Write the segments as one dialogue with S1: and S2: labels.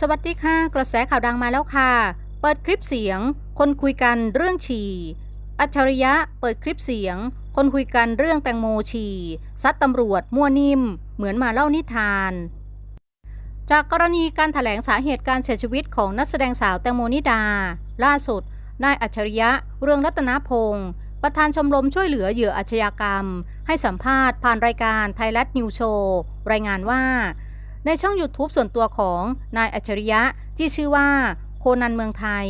S1: สวัสดีค่ะ กระแสข่าวดังมาแล้วค่ะ เปิดคลิปเสียง คนคุยกันเรื่องฉี่ อัจฉริยะเปิดคลิปเสียง คนคุยกันเรื่องแตงโมฉี่ซัดตำรวจมั่วนิ่ม เหมือนมาเล่านิทาน จากกรณีการถแถลงสาเหตุการเสียชีวิตของนักแสดงสาวแตงโมนิดา ล่าสุด นายอัจฉริยะ เรืองรัตนพงศ์ประธานชมรมช่วยเหลือเหยื่ออาชญากรรม ให้สัมภาษณ์ผ่านรายการไทยรัฐนิวโชว์รายงานว่า ในช่อง YouTube ส่วนตัวของนายอัจฉริยะที่ชื่อว่า โคนันเมืองไทย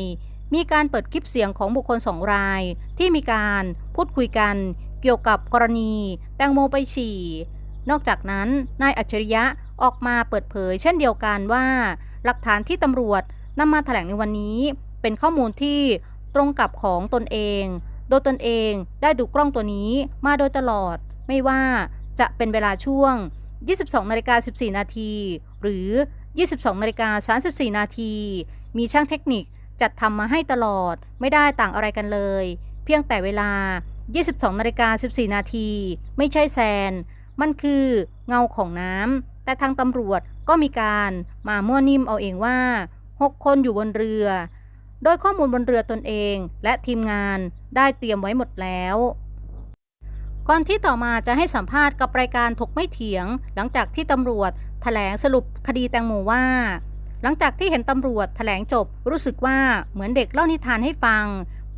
S1: มีการเปิดคลิปเสียงของบุคคลสองราย ที่มีการพูดคุยกัน เกี่ยวกับกรณี แตงโมไปฉี่ นอกจากนั้นนายอัจฉริยะออกมาเปิดเผย เช่นเดียวกันว่า หลักฐานที่ตำรวจนำมาแถลงในวันนี้ เป็นข้อมูลที่ตรงกับของตนเอง โดยตนเองได้ดูกล้องตัวนี้มาโดยตลอด ไม่ว่าจะเป็นเวลาช่วง 22นาฬิกา14 นาที หรือ 22นาฬิกา34 นาที มีช่างเทคนิคจัดทำมาให้ตลอด ไม่ได้ต่างอะไรกันเลย เพียงแต่เวลา 22นาฬิกา14 นาที ไม่ใช่แซน มันคือเงาของน้ำ แต่ทางตำรวจก็มีการมามั่วนิ่มเอาเองว่า 6 คนอยู่บนเรือ โดยข้อมูลบนเรือตนเองและทีมงานได้เตรียมไว้หมดแล้ว ก่อนที่ต่อมาจะให้สัมภาษณ์กับรายการถกไม่เถียง หลังจากที่ตำรวจแถลงสรุปคดีแตงโมว่า หลังจากที่เห็นตำรวจแถลงจบ รู้สึกว่าเหมือนเด็กเล่านิทานให้ฟัง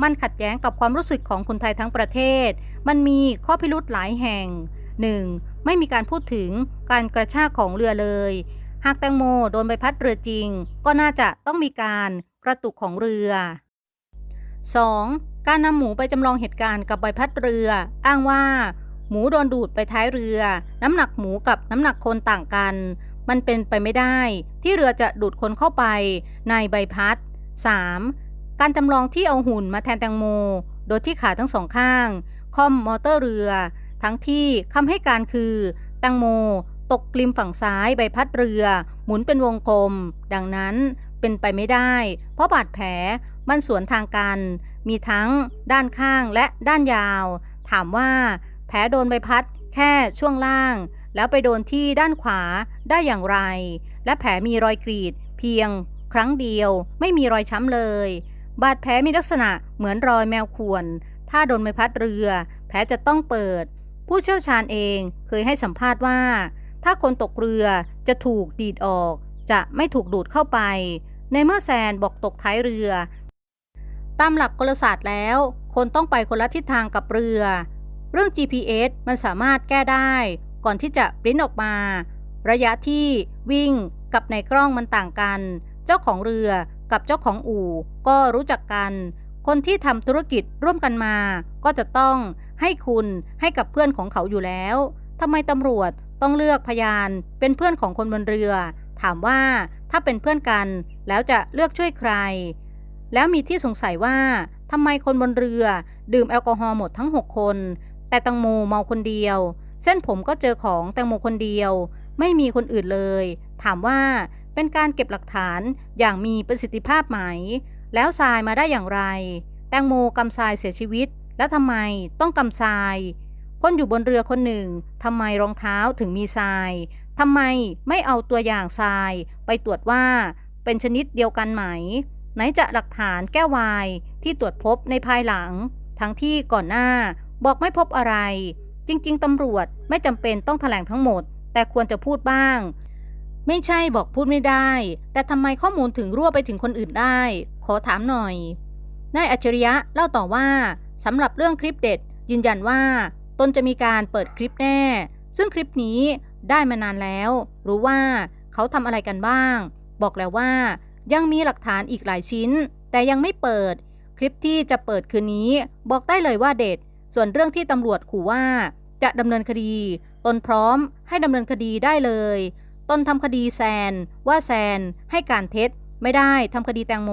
S1: มันขัดแย้งกับความรู้สึกของคนไทยทั้งประเทศ มันมีข้อพิรุธหลายแห่ง 1. ไม่มีการพูดถึงการกระชากของเรือเลย หากแตงโมโดนใบพัดเรือจริง ก็น่าจะต้องมีการกระตุกของเรือ 2. การนำหมูไปจำลองเหตุการณ์กับใบพัดเรือ อ้างว่า หมูโดนดูดไปท้ายเรือ น้ำหนักหมูกับน้ำหนักคนต่างกัน มันเป็นไปไม่ได้ ที่เรือจะดูดคนเข้าไปในใบพัด 3. การจำลองที่เอาหุ่นมาแทนแตงโม โดยที่ขาทั้งสองข้าง คอมมอเตอร์เรือ ทั้งที่คำให้การคือ แตงโม ตกกลิมฝั่งซ้ายใบพัดเรือ หมุนเป็นวงกลม ดังนั้นเป็นไปไม่ได้ เพราะบาดแผลมันสวนทางกัน มีทั้งด้านข้างและด้านยาว ถามว่า แผลโดนใบพัดแค่ช่วงล่าง แล้วไปโดนที่ด้านขวาได้อย่างไร และแผลมีรอยกรีด เพียง ครั้งเดียว ไม่มีรอยช้ำเลย บาดแผลมีลักษณะเหมือนรอยแมวข่วน ถ้าโดนใบพัดเรือ แผลจะต้องเปิด ผู้เชี่ยวชาญเองเคยให้สัมภาษณ์ว่า ถ้าคนตกเรือจะถูกดีดออก จะไม่ถูกดูดเข้าไป ในเมื่อแซนบอกตกท้ายเรือ ตามหลักกลศาสตร์แล้ว คนต้องไปคนละทิศทางกับเรือ เรื่อง GPS มันสามารถแก้ได้ ก่อนที่จะปริ้นออกมา ระยะที่วิ่งกับในกล้องมันต่างกัน เจ้าของเรือกับเจ้าของอู่ก็รู้จักกัน คนที่ทำธุรกิจร่วมกันมา ก็จะต้องให้คุณให้กับเพื่อนของเขาอยู่แล้วทำไมตำรวจต้องเลือกพยานเป็นเพื่อนของคนบนเรือ ถามว่าถ้าเป็นเพื่อนกัน แล้วจะเลือกช่วยใคร แล้วมีที่สงสัยว่าทำไมคนบนเรือ ดื่มแอลกอฮอล์หมดทั้ง 6 คน แต่ตังโมเมาคนเดียว เส้นผมก็เจอของแตงโมคนเดียว ไม่มีคนอื่นเลย ถามว่าเป็นการเก็บหลักฐานอย่างมีประสิทธิภาพไหม แล้วทรายมาได้อย่างไร แตงโมกำทรายเสียชีวิต แล้วทำไมต้องกำทราย คนอยู่บนเรือคนหนึ่งทำไมรองเท้าถึงมีทรายทำไมไม่เอาตัวอย่างทราย ไปตรวจว่าเป็นชนิดเดียวกันไหม ไหนจะหลักฐานแก้ววายที่ตรวจพบในภายหลัง ทั้งที่ก่อนหน้าบอกไม่พบอะไร จริง ๆตำรวจไม่จำเป็นต้องแถลงทั้งหมด แต่ควรจะพูดบ้าง ไม่ใช่บอกพูดไม่ได้ แต่ทำไมข้อมูลถึงรั่วไปถึงคนอื่นได้ ขอถามหน่อยนายอัจฉริยะเล่าต่อว่าสำหรับเรื่องคลิปเด็ด ยืนยันว่าตนจะมีการเปิดคลิปแน่ ซึ่งคลิปนี้ได้มานานแล้ว รู้ว่าเขาทำอะไรกันบ้าง บอกแล้วว่า ยังมีหลักฐานอีกหลายชิ้น แต่ยังไม่เปิด คลิปที่จะเปิดคืนนี้ บอกได้เลยว่าเด็ด ส่วนเรื่องที่ตำรวจขู่ว่า จะดำเนินคดี ตนพร้อมให้ดำเนินคดีได้เลย ตนทำคดีแซน ว่าแซนให้การเท็จ ไม่ได้ทำคดีแตงโม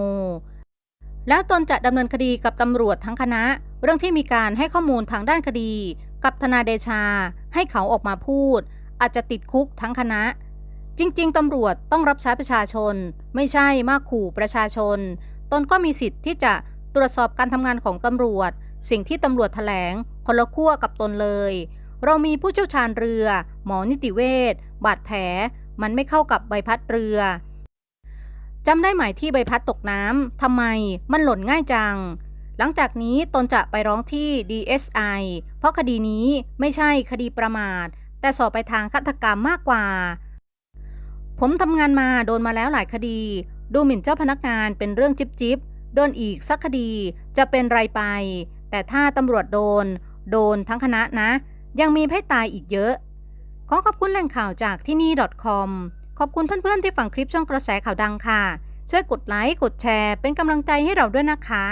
S1: แล้วตนจะดำเนินคดีกับตำรวจทั้งคณะ เรื่องที่มีการให้ข้อมูลทางด้านคดี กับทนาเดชา ให้เขาออกมาพูด อาจจะติดคุกทั้งคณะ จริง ๆ ตำรวจต้องรับใช้ประชาชน ไม่ใช่มาขู่ประชาชน ตนก็มีสิทธิ์ที่จะตรวจสอบการทำงานของตำรวจ สิ่งที่ตำรวจแถลงคนละขั้วกับตนเลย เรามีผู้เชี่ยวชาญเรือ หมอนิติเวชบาดแผล มันไม่เข้ากับใบพัดเรือจำได้ไหมที่ใบพัดตกน้ำทำไมมันหล่นง่ายจัง หลังจากนี้ตนจะไปร้องที่ DSI เพราะคดีนี้ไม่ใช่คดีประมาท แต่สอบไปทางฆาตกรรมมากกว่า ผมทำงานมาโดนมาแล้วหลายคดี ดูหมิ่นเจ้าพนักงานเป็นเรื่องจิบจิบโดนอีกสักคดีจะเป็นไรไป แต่ถ้าตำรวจโดน โดนทั้งคณะนะ ยังมีให้ตายอีกเยอะ ขอขอบคุณแหล่งข่าวจากที่นี่ .com ขอบคุณเพื่อนๆที่ฟังคลิปช่องกระแสข่าวดังค่ะ ช่วยกดไลค์กดแชร์เป็นกำลังใจให้เราด้วยนะคะ